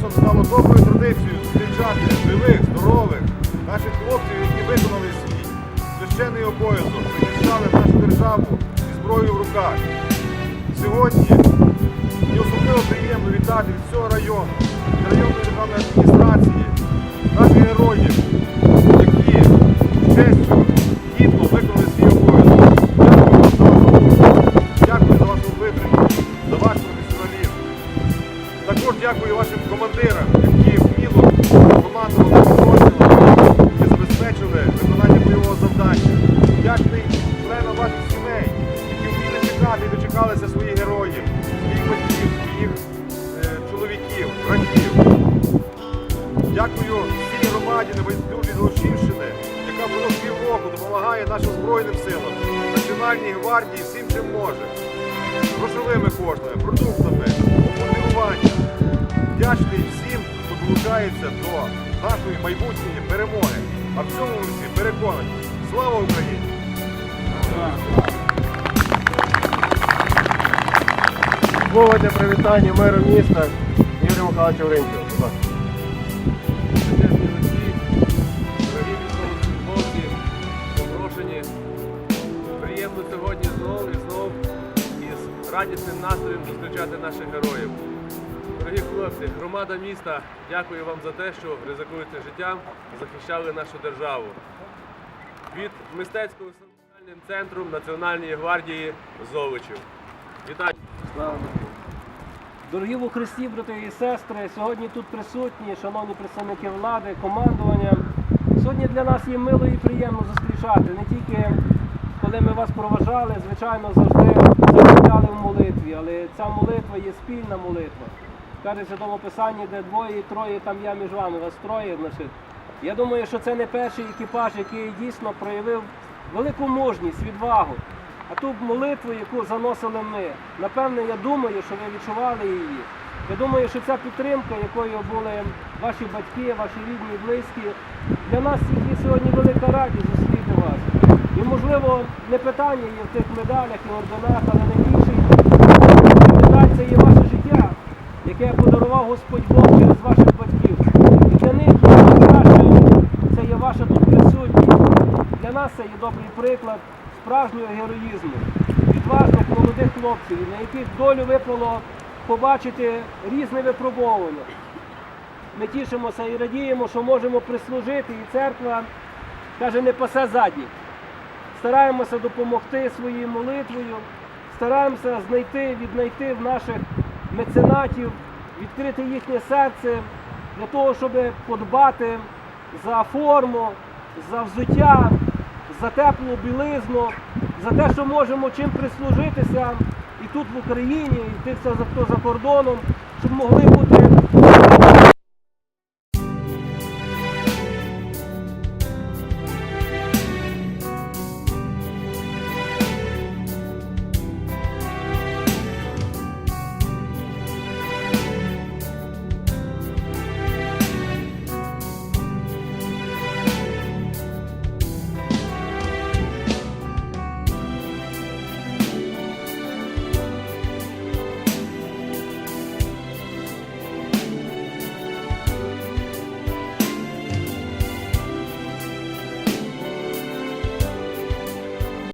маємо доброю традицію зустрічати живих, здорових, наших хлопців, які виконали свій священний обов'язок, захищали нашу державу зі зброєю в руках. Сьогодні мені особливо приємно вітати від всього району, від районної державної адміністрації, всій громаді небайдужій Золочівщини, яка було півроку допомагає нашим Збройним силам, Національній гвардії всім, чим може. Грошовими коштами, продуктами, обмундируванням. Вдячний всім, хто долучається до нашої майбутньої перемоги. А в цьому всі переконані. Слава Україні! Слово для привітання меру міста Юрію Михайловичу Ринків. Радісним настроєм зустрічати наших героїв. Дорогі хлопці, громада міста, дякую вам за те, що ризикуєте життям, захищали нашу державу. Від мистецького соціальним центром Національної гвардії Золочів. Вітаю! Дорогі у Христі, брати і сестри, сьогодні тут присутні, шановні представники влади, командування. Сьогодні для нас є мило і приємно зустрічати. Не тільки коли ми вас проважали, звичайно, завжди закликали в молитві, але ця молитва є спільна молитва. Каже Святому Писанні, де двоє і троє, там я між вами, вас троє. Значить. Я думаю, що це не перший екіпаж, який дійсно проявив велику мужність, відвагу. А ту молитву, яку заносили ми, напевне, я думаю, що ви відчували її. Я думаю, що ця підтримка, якою були ваші батьки, ваші рідні, близькі, для нас є сьогодні велика радість зустріти вас. І, можливо, не питання є в тих медалях і орденах, але найбільший медаль це є ваше життя, яке подарував Господь Бог через ваших батьків. І для них це є ваша тут присутність. Для нас це є добрий приклад справжнього героїзму, відважних молодих хлопців, на яких долю випало побачити різне випробовування. Ми тішимося і радіємо, що можемо прислужити, і церква каже, не пасе задніх. Стараємося допомогти своєю молитвою, стараємося знайти, віднайти в наших меценатів, відкрити їхнє серце для того, щоб подбати за форму, за взуття, за теплу білизну, за те, що можемо чим прислужитися і тут в Україні, і тих, хто за кордоном, щоб могли бути